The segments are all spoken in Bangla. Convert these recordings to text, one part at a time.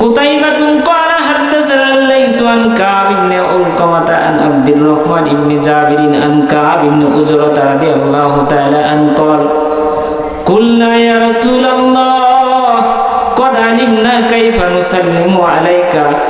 قتيبة قال حدثنا الليث عن كعب بن علقمة عن عبد الرحمن بن جابر عن كعب بن أجرة رضي الله تعالى عنه قال قلنا يا رسول الله قد علمنا كيف نسلم عليك فك-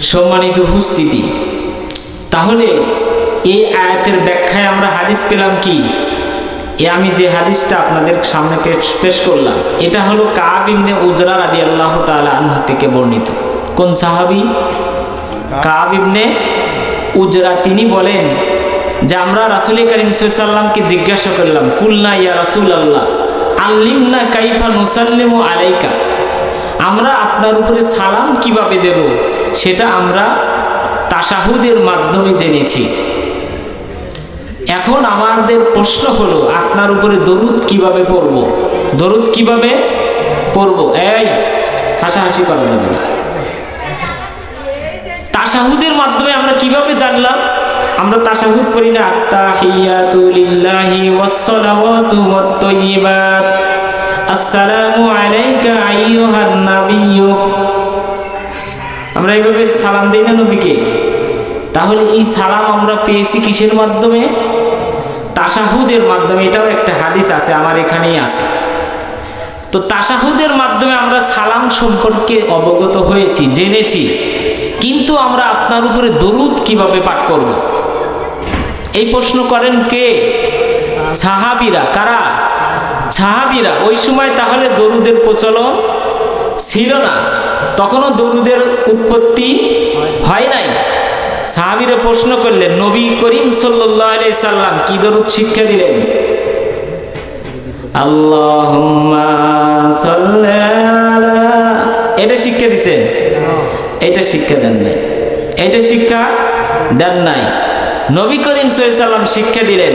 সম্মানিত উপস্থিতি তাহলে এই আয়াতের ব্যাখ্যায় আমরা হাদিস পেলাম কি? এ আমি যে হাদিসটা আপনাদের সামনে পেশ পেশ করলাম এটা হলো কাব ইবনে উজরা রাদি আল্লাহ তাআলা আনহু থেকে বর্ণিত। কোন সাহাবী? কাব। ইবনে উজরা তিনি বলেন যে আমরা রাসুল করিম সাল্লামকে জিজ্ঞাসা করলাম কুলনা ইয়া রাসুল আল্লাহ আল্লিমনা কাইফা নুসাল্লিমু আলাইকা? আমরা আপনার উপরে সালাম কীভাবে দেব, সেটা আমরা তাসাহুদের মাধ্যমে জেনেছি। এখন আমাদের প্রশ্ন হলো, আপনার উপরে দরুদ কীভাবে পড়ব? দরুদ কীভাবে পড়ব? এই, হাসাহাসি করা যাবে না। তাসাহুদের মাধ্যমে আমরা কীভাবে জানলাম? আমরা তাসাহুদ করি না, আত্তাহিয়াতু লিল্লাহি ওয়াসসালাওয়াতু ওয়াত-তাইয়্যিবাত আসসালামু আলাইকা আইয়ুহান নাবিয়্যু। আমরা এইভাবে সালাম দেই না নবীকে? তাহলে এই সালাম আমরা পেয়েছি কিসের মাধ্যমে? তাসাহুদের মাধ্যমে, এটাও একটা হাদিস আছে, আমার এখানেই আছে। তো তাসাহুদের মাধ্যমে আমরা সালাম সম্পর্কে অবগত হয়েছি, জেনেছি। কিন্তু আমরা আপনার উপরে দরুদ কীভাবে পাঠ করব? এই প্রশ্ন করেন কে? সাহাবিরা, কারা? সাহাবিরা ওই সময় তাহলে দরুদের প্রচলন ছিল না। তখনও দরুদের উৎপত্তি হয় নাই। সাহাবিরা প্রশ্ন করলেন, নবী করিম সাল্লাহ সাল্লাম কি দরুদ শিক্ষা দিলেন? সাল্লি এটা শিক্ষা দিছেন? এটা শিক্ষা দেন নাই। এটা শিক্ষা দেন নাই। নবী করিম সাল্লাম শিক্ষা দিলেন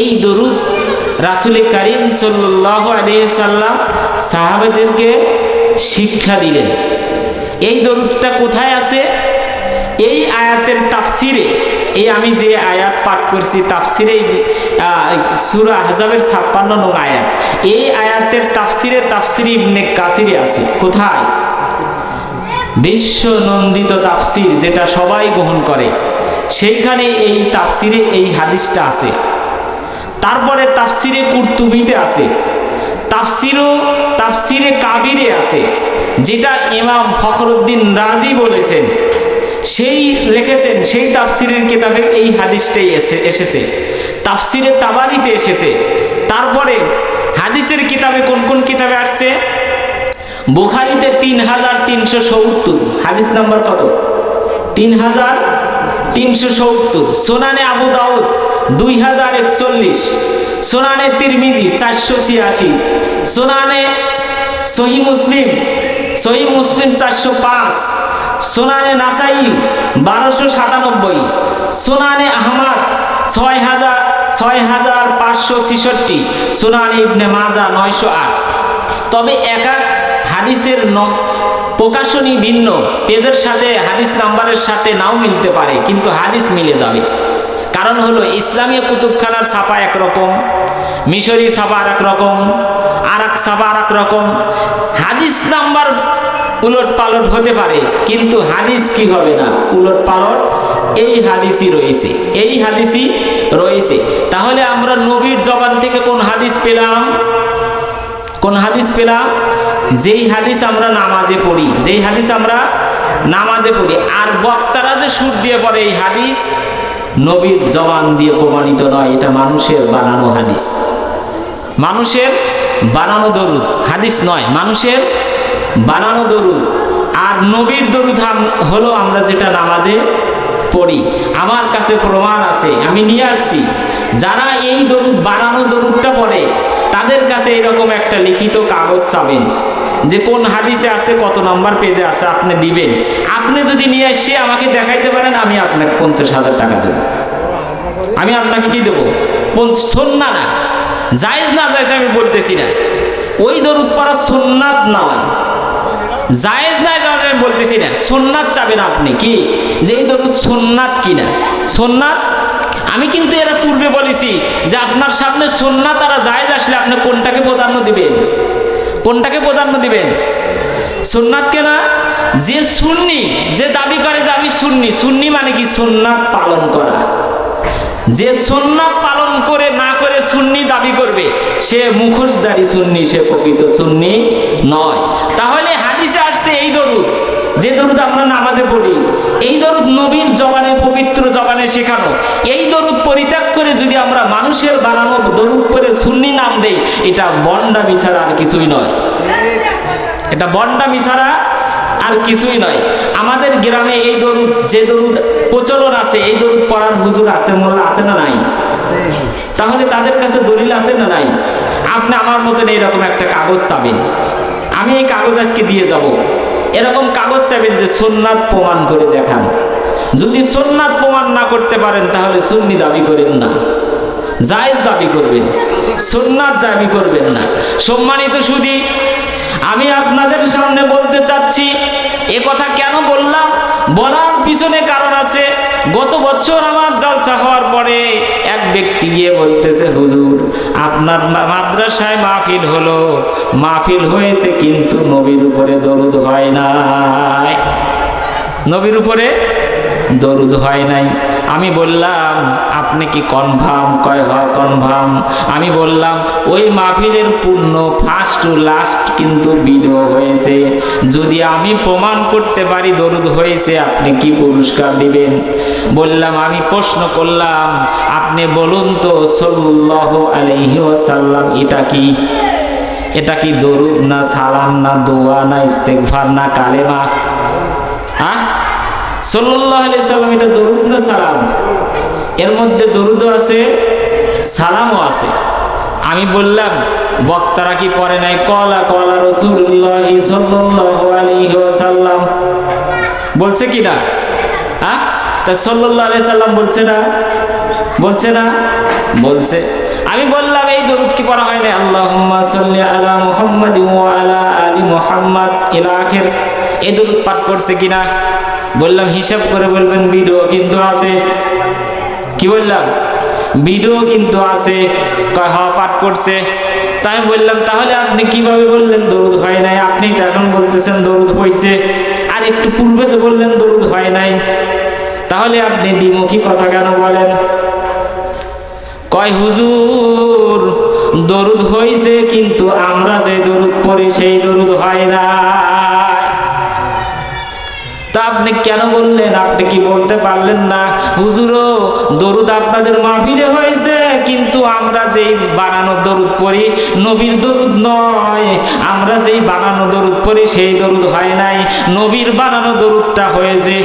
এই দরুদ রাসুল করিম সাল্লাহ সাল্লাম সাহাবেদেরকে শিক্ষা দিলেন। এই দরুদটা কোথায় আছে? এই আয়াতের তাফসিরে। এই আমি যে আয়াত পাঠ করছি, তাফসিরে সুরা হাজাবের ছাপ্পান্ন নং আয়াত। এই আয়াতের তাফসিরে তাফসির ইবনে কাসিরে আছে। কোথায়? বিশ্ব নন্দিত তাফসির যেটা সবাই গ্রহণ করে, সেইখানে এই তাফসিরে এই হাদিসটা আছে। তারপরে তাফসিরে কুর্তুবিতে আছে, তাফসিরও তাফসিরে কাবিরে আছে, যেটা ইমাম ফখরুদ্দিন রাজি বলেছেন। সেই লিখেছেন, সেই তাফসিরের কিতাবে এই হাদিসটাই এসে, এসেছে। তাফসিরে তাবারিতে এসেছে। তারপরে হাদিসের কিতাবে কোন কোন কিতাবে আসছে? বুখারিতে তিন হাজার তিনশো সত্তর, হাদিস নাম্বার কত? তিন হাজার তিনশো সত্তর। সোনানে আবু দাউদ দুই হাজার একচল্লিশ, সোনানে তিরমিজি চারশো ছিয়াশি, সোনানে সহি মুসলিম সহি মুসলিম চারশো পাঁচ, সোনানে নাসাই বারোশো সাতানব্বই, সোনানে আহমদ ছয় হাজার ছয় হাজার পাঁচশো ছেষট্টি, সোনানে ইবনে মাজা নয়শো আট। তবে এক এক হাদিসের প্রকাশনী ভিন্ন। পেজের সাথে, হাদিস নাম্বারের সাথে নাও মিলতে পারে, কিন্তু হাদিস মিলে যাবে। কারণ হলো, ইসলামীয় কুতুবখানার ছাপা একরকম, মিশরি ছাপা আর এক রকম আর এক ছাপা আর এক রকম হাদিস নাম্বার উলট পালট হতে পারে, কিন্তু হাদিস কি হবে না? উলট পালট এই হাদিসই রয়েছে, এই হাদিসই রয়েছে। তাহলে আমরা নবীর জবান থেকে কোন হাদিস পেলাম? কোন হাদিস পেলাম? যেই হাদিস আমরা নামাজে পড়ি, যেই হাদিস আমরা নামাজে পড়ি, আর বক্তারা যে সুর দিয়ে পড়ে এই হাদিস, নবীর জবান দিয়ে প্রমাণিত নয়, এটা মানুষের বানানো হাদিস। মানুষের বানানো দরুদ, হাদিস নয়, মানুষের বানানো দরুদ। আর নবীর দরুদ হলো আমরা যেটা নামাজে পড়ি। আমার কাছে প্রমাণ আছে, আমি নিয়ে আসছি। যারা এই দরুদ বানানো দরুদটা পড়ে, তাদের কাছে এরকম একটা লিখিত কাগজ চাবেন যে কোন হাদিসে আছে, কত নম্বর পেজে আছে, আপনি দিবেন। আপনি যদি নিয়ে এসে আমাকে দেখাইতে পারেন, আমি আপনাকে পঞ্চাশ হাজার টাকা দেবো। আমি আপনাকে কি দেবো? সন্না না। জায়েজ না জায়েজ আমি বলতেছি না। ওই দরুদ পড়া সোননাথ নয় জায়েজ না জায়েজ আমি বলতেছি না। সোননাথ চাবেন আপনি কি? যে এই দরুদ সোননাথ কিনা? সোননাথ আমি কিন্তু এরা পূর্বে বলেছি যে আপনার সামনে সোননাথ তারা জায়েজ আসলে আপনি কোনটাকে প্রাধান্য দিবেন? কোনটাকে প্রাধান্য দিবেন? সুন্নাতকে না? যে সুন্নি, যে দাবি করে যে আমি সুন্নি। সুন্নি মানে কি? সুন্নাত পালন করা। যে সুন্নাত পালন করে, না করে সুন্নি দাবি করবে, সে মুখোশধারী সুন্নি, সে প্রকৃত সুন্নি নয়। তাহলে যে দরুদ আমরা নামাজে পড়ি, এই দরুদ নবীর জবানে, পবিত্র জবানে শেখানো। এই দরুদ পরিত্যাগ করে যদি আমরা মানুষের বানানো দরুদ করে সুন্নি নাম দেই, এটা বন্ডামি ছাড়া আর কিছুই নয়। এটা বন্ডা ছাড়া আর কিছুই নয়। আমাদের গ্রামে এই দরুদ, যে দরুদ প্রচলন আছে, এই দরুদ পড়ার হুজুর আছে, মোল্লা আছে না নাই? তাহলে তাদের কাছে দলিল আছে না নাই? আপনি আমার মতন এইরকম একটা কাগজ চাবেন। আমি এই কাগজ আজকে দিয়ে যাব। এরকম কাগজ চাবেন যে সোননাথ প্রমাণ করে দেখান। যদি সোননাথ প্রমাণ না করতে পারেন, তাহলে সুন্নি দাবি করেন না। জায়েজ দাবি করবেন। সোননাথ দাবি করবেন না। সম্মানিত সুদী, আমি আপনাদের সামনে বলতে চাচ্ছি, এ কথা কেন বললাম? বলার পিছনে কারণ আছে। গত বছর আমার জলসা হওয়ার পরে এক ব্যক্তি গিয়ে বলতেছে, হুজুর, আপনার মাদ্রাসায় মাহফিল হলো। মাহফিল হয়েছে কিন্তু নবীর উপরে দরুদ হয় নাই। নবীর উপরে দরুদ হয় নাই। আমি বললাম, আপনি কি কনফার্ম কয় হ কনফার্ম আমি বললাম, ওই মাহফিলের পূর্ণ ফার্স্ট টু লাস্ট কিন্তু ভিডিও হয়েছে। যদি আমি প্রমাণ করতে পারি দরুদ হয়েছে, আপনি কি পুরস্কার দিবেন? বললাম, আমি প্রশ্ন করলাম, আপনি বলুন তো, সাল্লাল্লাহু আলাইহি ওয়াসাল্লাম, এটা কি? এটা কি দরুদ না সালাম না দোয়া না ইস্তেগফার না কালেমা? হ্যাঁ সাল্লাল্লাহু আলাইহি সাল্লাম এটা দরুদ না সালাম? এর মধ্যে দরুদও আছে, সালামও আছে। আমি বললাম, বক্তারা কি পরে নাই? কলা কলা রাসূলুল্লাহ সাল্লাল্লাহু আলাইহি ওয়াসাল্লাম। বলছে কি না? হ্যাঁ? তা সাল্লাল্লাহু আলাইহি সাল্লাম বলছে না? বলছে না? বলছে। আমি বললাম, এই দরুদ কি পড়া হয় না আল্লাহুম্মা সাল্লি আলা মুহাম্মাদ ওয়া আলা আলি মুহাম্মাদ। ইলা আখির এই দরুদ পাঠ করছে কিনা বললাম, হিসাব করে বলবেন, ভিডিও কিন্তু আছে। কি বললাম? ভিডিও কিন্তু আছে। কয় হওয়া পাঠ করছে। তাই বললাম, তাহলে আপনি কীভাবে বললেন, দরুদ হয় নাই? আপনি তো এখন বলতেছেন, দরুদ হয়েছে আর একটু পূর্বে তো বললেন, দরুদ হয় নাই। তাহলে আপনি দ্বিমুখী কথা কেন বলেন? কয়, হুজুর, দরুদ হয়েছে কিন্তু আপনি কি বলতে পারলেন না? হুজুরও, দরুদ আপনাদের মাহফিলে হয়েছে, কিন্তু আমরা যেই বানানো দরুদ পড়ি, নবীর দরুদ নয়। আমরা যেই বানানো দরুদ পড়ি, সেই দরুদ হয় নাই। নবীর বানানো দরুদটা হয়েছে।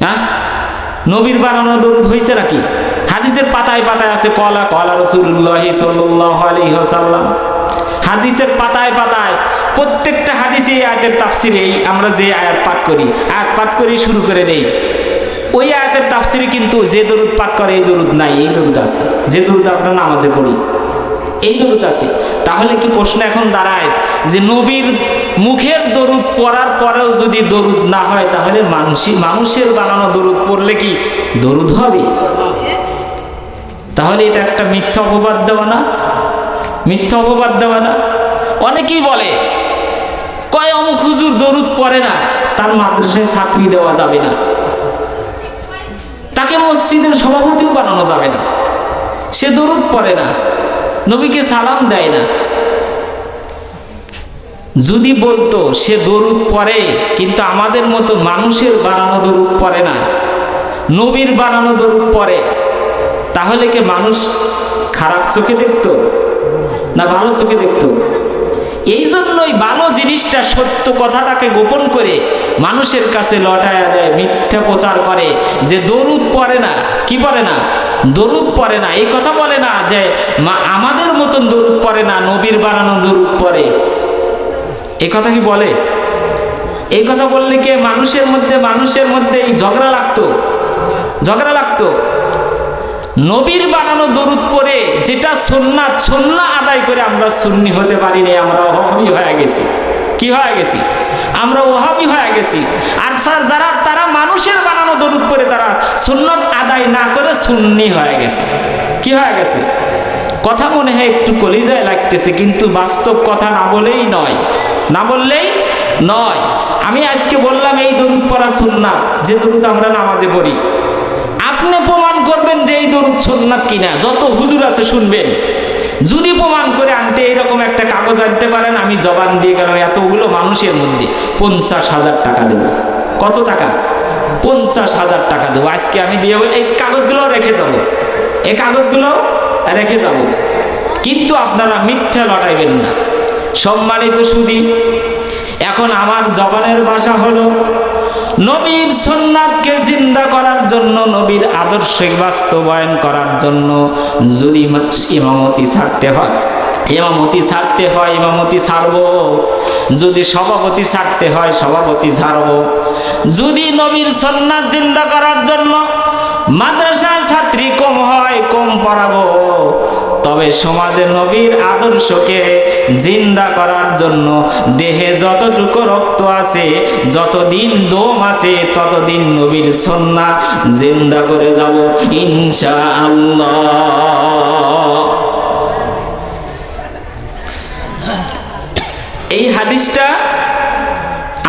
হ্যাঁ? নবীর বানানো দরুদ হয়েছে নাকি? হাদিসের পাতায় পাতায় আছে, কলা কলা রসুল্লাহ সাল্লাহ আলাইহি ওয়াসাল্লাম। হাদিসের পাতায় পাতায় প্রত্যেকটা হাদিসে এই আয়াতের তাফসিরেই আমরা যে আয়াত পাঠ করি, আয়াত পাঠ করি শুরু করে দেই। ওই আয়াতের তাফসিরে কিন্তু যে দরুদ পাঠ করে, এই দরুদ নাই, এই দরুদ আছে। যে দরুদ আমরা নামাজে পড়ি, এই দরুদ আছে। তাহলে কি প্রশ্ন এখন দাঁড়ায় যে নবীর মুখের দরুদ পড়ার পরেও যদি দরুদ না হয়, তাহলে মানুষই, মানুষের বানানো দরুদ পড়লে কি দরুদ হবে? তাহলে এটা একটা মিথ্যা অপবাদ দেওয়া না? মিথ্যা অপবাদ দেওয়া না? অনেকেই বলে কয় অমুক হুজুর দরুদ পড়ে না, তার মাদ্রাসায় ছাত্রী দেওয়া যাবে না। তাকে মসজিদের সভাপতিও বানানো যাবে না। সে দরুদ পড়ে না, নবীকে সালাম দেয় না। যদি বলতো, সে দরুদ পড়ে, কিন্তু আমাদের মতো মানুষের বানানো দরুদ পড়ে না, নবীর বানানো দরুদ পড়ে, তাহলে কি মানুষ খারাপ চোখে দেখতো? না ভালো চোখে দেখতো? এই জন্যই ভালো জিনিসটা সত্য কথাটাকে গোপন করে মানুষের কাছে লটায়া দেয়, মিথ্যা প্রচার করে যে দরুদ পড়ে না। কি পড়ে না? দরুদ পড়ে না। এই কথা বলে না যে মা- আমাদের মতন দরুদ পড়ে না, নবীর বানানো দরুদ পড়ে। এই কথা কি বলে? এই কথা বললে কে মানুষের মধ্যে মানুষের মধ্যে এই ঝগড়া লাগতো? ঝগড়া লাগতো? নবীর বানানো দরুদ পরে যেটা সন্ন্যাত সন্না আদায় করে আমরা সুন্নি হতে পারি না আমরা ওহাবি হয়ে গেছি। কি হয়ে গেছি? আমরা ওহাবি হয়ে গেছি। আর স্যার, যারা, তারা মানুষের বানানো দরুদ পরে তারা সুন্নত আদায় না করে সুন্নি হয়ে গেছে। কি হয়ে গেছে? কথা মনে হয় একটু কলিজায় লাগতেছে, কিন্তু বাস্তব কথা না বলেই নয়। না বললেই নয়। আমি আজকে বললাম, এই দরুদ পড়া সুন্নাত, যে দরুদ আমরা নামাজে পড়ি। আপনি প্রমাণ করবেন যে এই দরুদ সুন্নাত কিনা, যত হুজুর আছে শুনবেন। যদি প্রমাণ করে আনতে এরকম একটা কাগজ আনতে পারেন, আমি জবান দিয়ে গেলাম, এতগুলো মানুষের মধ্যে পঞ্চাশ হাজার টাকা দেব। কত টাকা? পঞ্চাশ হাজার টাকা দেবো। আজকে আমি দিয়ে এই কাগজগুলো রেখে যাব। এই কাগজগুলো রেখে যাব। কিন্তু আপনারা মিথ্যা লটাইবেন না। সম্মানিত সুদী এখন আমার জবানের ভাষা হলো নবীর সোননাথকে জিন্দা করার জন্য, নবীর আদর্শিক বাস্তবায়ন করার জন্য যদি ইমামতি ছাড়তে হয়, ইমামতি ছাড়তে হয়, ইমামতি ছাড়বো। যদি সভাপতি ছাড়তে হয়, সভাপতি ছাড়বো। যদি নবীর সন্ন্যাস জিন্দা করার জন্য মাদ্রাসা ছাত্রী কম হয়, কম পড়াবো, তবে সমাজে নবীর আদর্শকে জিন্দা করার জন্য। দেহে যতটুকু রক্ত আছে, যতদিন দম আছে, ততদিন নবীর সন্না। জিন্দা করে যাব ইনশাআল্লাহ। এই হাদিসটা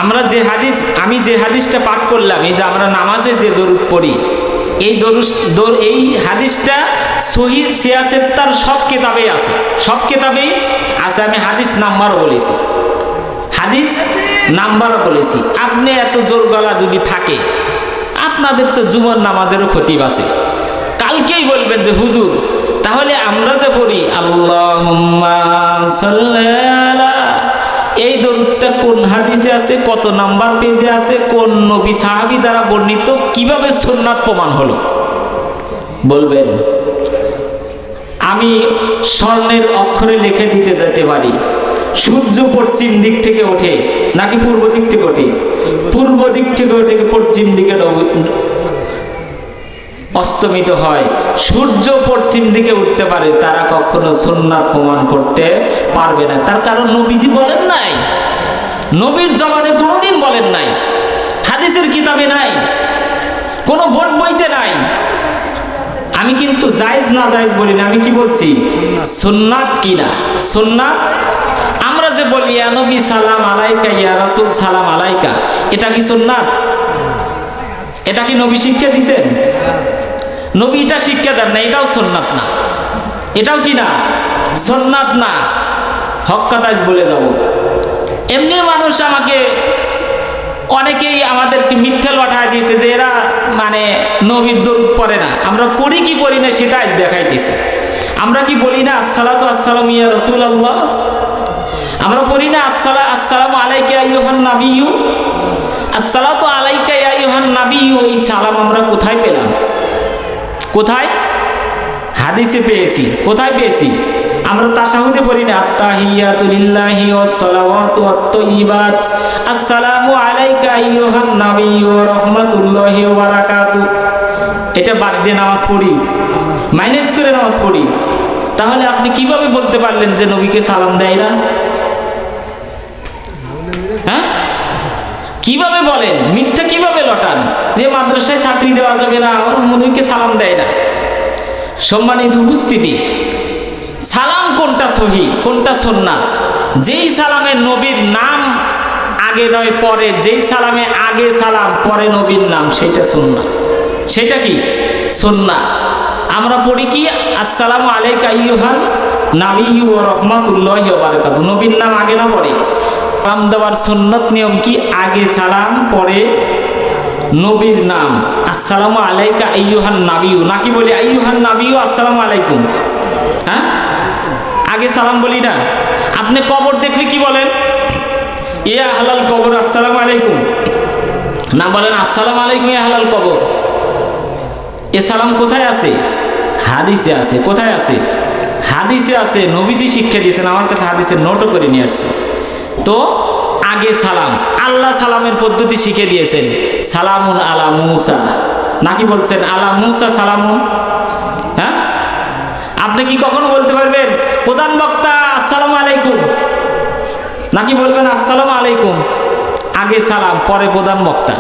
আমরা যে হাদিস আমি যে হাদিসটা পাঠ করলাম, এই যে আমরা নামাজে যে দরুদ পড়ি এই দরুস দর এই হাদিসটা সহি সিয়াসেত্তার সব কিতাবেই আছে। সব কিতাবেই আছে, আমি হাদিস নাম্বারও বলেছি। হাদিস নাম্বারও বলেছি। আপনি এত জোর গলা যদি থাকে, আপনাদের তো জুমার নামাজেরও ক্ষতি আছে। কালকেই বলবেন যে, হুজুর, তাহলে আমরা যে পড়ি আল্লাহ এই দরুদটা কোন হাদিসে আছে, কত নাম্বার পেজে আছে, কোন নবী সাহাবি দ্বারা বর্ণিত, কীভাবে সুন্নাত প্রমাণ হলো? বলবেন, আমি স্বর্ণের অক্ষরে লিখে দিতে যেতে পারি। সূর্য পশ্চিম দিক থেকে ওঠে, নাকি পূর্ব দিক থেকে ওঠে? পূর্ব দিক থেকে ওঠে, পশ্চিম দিকে অস্তমিত হয়। সূর্য পশ্চিম দিকে উঠতে পারে, তারা কখনো সুন্নাত প্রমাণ করতে পারবে না। তার কারণ নবীজি বলেন নাই। নবীর জবানে কোনোদিন বলেন নাই। হাদিসের কিতাবে নাই। কোনো বোর্ড বইতে নাই। আমি কিন্তু জায়েজ না জায়েজ বলি না, আমি কি বলছি? সুন্নাত কি না? সুন্নাত? আমরা যে বলি নবী, সালাম আলাইকা, ইয়া রাসূল, সালাম আলাইকা। এটা কি সুন্নাত? এটা কি নবী শিক্ষা দিছেন? নবী এটা শিক্ষা দেন না, এটাও সুন্নাত না। এটাও কি না? সুন্নাত না। হক কথা বলে যাব। এমনি মানুষ আমাকে অনেকেই আমাদেরকে মিথ্যে লঠায় দিয়েছে যে এরা মানে নবীর দরুদ পড়ে না। আমরা পড়ি কি পড়ি না সেটা আজ দেখাইতেছে। আমরা কি বলি না, আসসালাতু আসসালাম ইয়া রসুল আল্লাহ আমরা পড়ি না, আসসালা, আসসালামু আলাইকা আইয়ুহান নাবিয়্যু? আসসালাতু আলাইকা ইয়া আইয়ুহান নাবিয়্যু? এই সালাম আমরা কোথায় পেলাম? কোথায়? হাদিসে পেয়েছি। কোথায় পেয়েছি? আমরা তাশাহুদে পড়ি না। আত্তাহিয়াতু লিল্লাহি ওয়াস সালাওয়াতু ওয়াত তাইয়্যিবাত আসসালামু আলাইকা আইয়ুহান নাবিয়্যু ওয়া রাহমাতুল্লাহি ওয়া বারাকাতু। এটা বাদ দিয়ে নামাজ পড়ি। মাইনাস করে নামাজ পড়ি। তাহলে আপনি কীভাবে বলতে পারলেন যে নবীকে সালাম দেয় না? কীভাবে বলেন? মিথ্যা কীভাবে লটান? যে মাদ্রাসায় চাকরি দেওয়া যাবে না, আমার নবীকে সালাম দেয় না। সম্মানিত উপস্থিতি, সালাম কোনটা সহি, কোনটা সন্না যেই সালামে নবীর নাম আগে নয়, পরে যেই সালামে আগে সালাম, পরে নবীর নাম, সেটা সন্না সেটা কি? সন্না আমরা পড়ি কি? আসসালামু আলাইকা ইউহান নাবি ও রহমাতুল্লাহ বারাকাতু নবীর নাম আগে না পড়ে সালাম দেওয়ার সুন্নত নিয়ম কি? আগে সালাম, পরে নবীর নাম। আসসালামু আলাইকা আইয়ুহান নাবিউ নাকি বলি আইয়ুহান নাবিউ আসসালামু আলাইকুম? হ্যাঁ? আগে সালাম বলি না? আপনি কবর দেখলে কি বলেন? ইয়া হালাল কবর, আসসালামু আলাইকুম। না বলেন, আসসালামু আলাইকুম ইয়া হালাল কবর। এ সালাম কোথায় আছে? হাদিসে আছে। কোথায় আছে? হাদিসে আছে। নবীজি শিক্ষা দিয়েছেন। আমার কাছে হাদিসের নোটও করে নিয়ে আসছে। তো আগে সালাম। আল্লাহ সালামের পদ্ধতি শিখে দিয়েছেন। সালামুন আলা মুসা। নাকি বলছেন আলা মুসা সালামুন? হ্যাঁ? আপনি কি কখনো বলতে পারবেন, প্রধান বক্তা, আসসালামু আলাইকুম? নাকি বলবেন, আসসালামু আলাইকুম? আগে সালাম, পরে প্রধান বক্তা।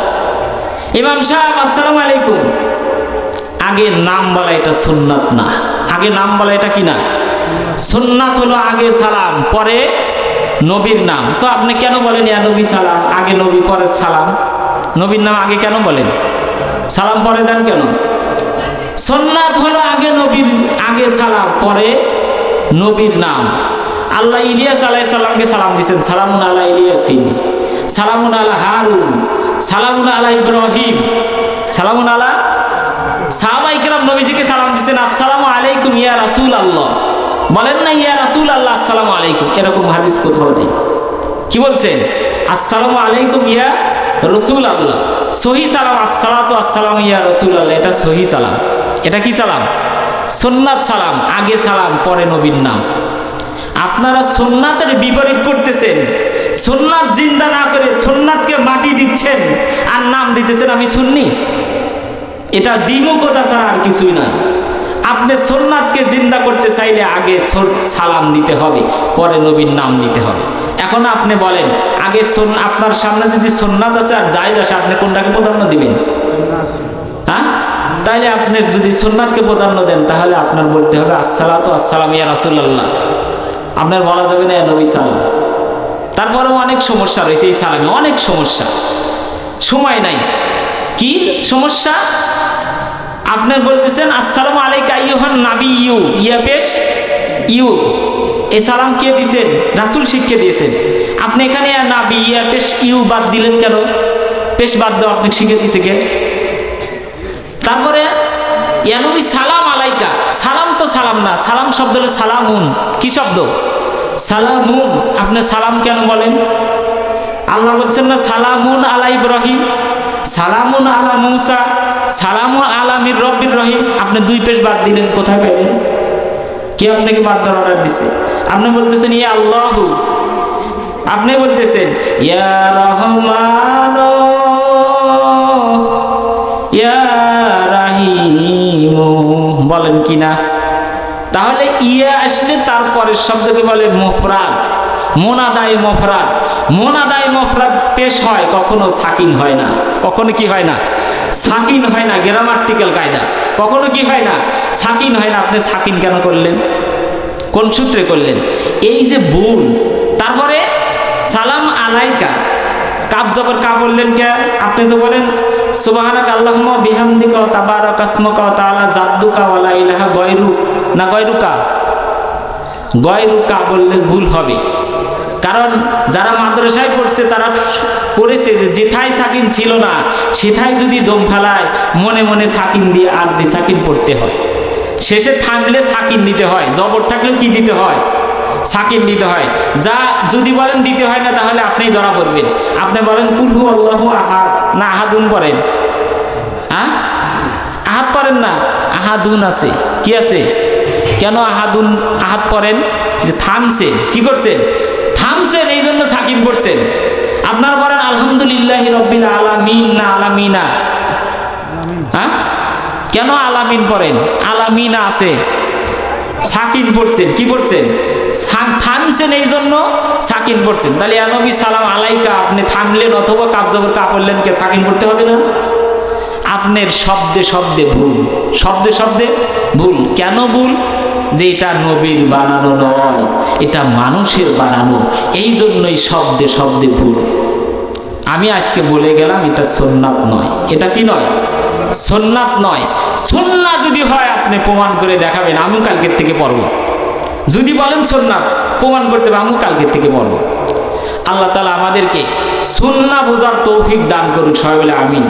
ইমাম সাহেব, আসসালামু আলাইকুম। আগে নাম বলা এটা সুন্নাত না। আগে নাম বলা এটা কি না? সুন্নাত হলো আগে সালাম, পরে নবীর নাম। তো আপনি কেন বলেন, ইয়া নবী, সালাম আগে নবী পরে সালাম। নবীর নাম আগে কেন বলেন? সালাম পরে দেন কেন? সন্ন্যাত হলো আগে নবীর, আগে সালাম, পরে নবীর নাম। আল্লাহ ইলিয়াস আলাই সাল্লামকে সালাম দিয়েছেন, সালামুন আলা ইলিয়াসিন সালামুন আল্লাহ হারুন সালামুন আলা ইব্রাহিম সালামুন আলা সাহাবাই কেরাম নবীজিকে সালাম দিচ্ছেন আসসালামু আলাইকুম ইয়া রাসূল আল্লাহ বলেন না ইয়া রাসূল আল্লাহ আসসালামু আলাইকুম। এরকম হাদিস কোথাও নেই। কি বলছেন? আসসালামু আলাইকুম, ইয়া রসুল আল্লাহ সহি সালাম, আসসালাতু আসসালাম ইয়া রসুল আল্লাহ এটা সহি সালাম। এটা কি সালাম? সোননাথ সালাম, আগে সালাম, পরে নবীর নাম। আপনারা সোননাথের বিপরীত করতেছেন। সোননাথ জিন্দা না করে সোননাথকে মাটি দিচ্ছেন আর নাম দিতেছেন আমি শুননি এটা দ্বিমুখতা ছাড়া আর কিছুই না। আপনি সোননাথকে জিন্দা করতে চাইলে আগে সালাম দিতে হবে, পরে নবীর নাম নিতে হবে। এখন আপনি বলেন, আগে আপনার সামনে যদি সোননাথ আছে আর জায়জ আছে আপনি কোনটাকে প্রাধান্য দিবেন? হ্যাঁ? তাইলে আপনি যদি সোননাথকে প্রাধান্য দেন, তাহলে আপনার বলতে হবে, আসসালাতু আসসালাম ইয়া রাসূলুল্লাহ। আপনার বলা যাবে না নবী সালাম। তারপরেও অনেক সমস্যা রয়েছে এই সালামে, অনেক সমস্যা। সময় নাই। কি? সমস্যা? আপনার বলতেছেন, আসসালামু আলাইকা ইউহান নাবি ইউ ইয়া পেশ? ইউ। এই সালাম কে দিয়েছেন? রাসুল শিখকে দিয়েছেন। আপনি এখানে নাবি, ইয়া পেশ, ইউ বাদ দিলেন কেন? পেশ বাদ দাও, আপনি শিখে দিয়েছে কে? তারপরে ইয়ানবী সালাম আলাইকা। সালাম তো সালাম না, সালাম শব্দ হলো সালামুন। কি শব্দ? সালামুন। আপনি সালাম কেন বলেন? আল্লাহ বলছেন না, সালামুন আলা ইব্রাহিম। সালামুন আলা মুসা, সালামুন আলা মির রব্বির রহিম। আপনি দুই পেশ বাদ দিলেন, কোথায় পেলেন? কে আপনাকে বাদ দেওয়ার অর্ডার দিছে? আপনি বলতেছেন, ইয়া আল্লাহু। আপনি বলতেছেন, ইয়া রহমান, ইয়া রাহিম। বলেন কিনা? তাহলে ইয়া আসলে তারপরের শব্দকে বলে মুফরাদ। মোনাদাই মফরাদ মোনাদাই মফরাদ পেশ হয়, কখনো সাকিন হয় না। কখনো কি হয় না? সাকিন হয় না গ্রামার্টিক্যাল কায়দা। কখনো কি হয় না? সাকিন হয় না, আপনি সাকিন কেন করলেন? কোন সূত্রে করলেন? এই যে ভুল তারপরে সালাম আলাইকা। কাপ জবর কা বললেন কে? আপনি তো বলেন, সুবহানাক আল্লাহুম্মা বিহামদিকা তাবারাক আসমুকা তাআলা জাদ্দুকা ওয়া লা ইলাহা গায়রু। না গায়রুকা গয়রুকা বললে ভুল হবে। কারণ যারা মাদ্রাসায় পড়ছে তারা পড়েছে যে যেথায় সাকিন ছিল না, সেথায় যদি দম ফেলায়, মনে মনে সাকিন দিয়ে আর যে সাকিন পড়তে হয়। শেষে থামলে সাকিন দিতে হয়, জবর থাকলেও কি দিতে হয়? সাকিন দিতে হয়। যা যদি বলেন দিতে হয় না, তাহলে আপনি ধরা পড়বেন। আপনি বলেন কুলহু আল্লাহ আহাদ। না, আহাদুন পড়েন। হ্যাঁ? আহাদ পড়েন না, আহাদুন আছে। কি আছে? কেন আহাদুন আহাত পড়েন? যে থামছে। কি করছেন? সাকিন পড়ছেন আপনারা বলেন, আলহামদুলিল্লাহ রব্বিল আলামিন না আলামিনা। হ্যাঁ? কেন আলামিন পড়েন আলামিনা আছে। সাকিন পড়ছেন কি পড়ছেন থামছেন এই জন্য সাকিন পড়ছেন তাহলে আনবী সালাম আলাইকা, আপনি থামলেন অথবা কাবজবর কা পড়লেন কে? সাকিন পড়তে হবে না? আপনার শব্দে শব্দে ভুল। শব্দে শব্দে ভুল। কেন ভুল? যে এটা নবীর বানানো নয়, এটা মানুষের বানানো এই জন্যই শব্দে শব্দে ভুল। আমি আজকে বলে গেলাম এটা সোননাথ নয়। এটা কি নয়? সোননাথ নয়। সন্না যদি হয়, আপনি প্রমাণ করে দেখাবেন, আমিও কালকের থেকে পড়ব। যদি বলেন সোননাথ প্রমাণ করতে হবে, আমিও কালকের থেকে পড়ব। আল্লাহ তালা আমাদেরকে সন্না বোঝার তৌফিক দান করুক, সবাই বলে আমিন।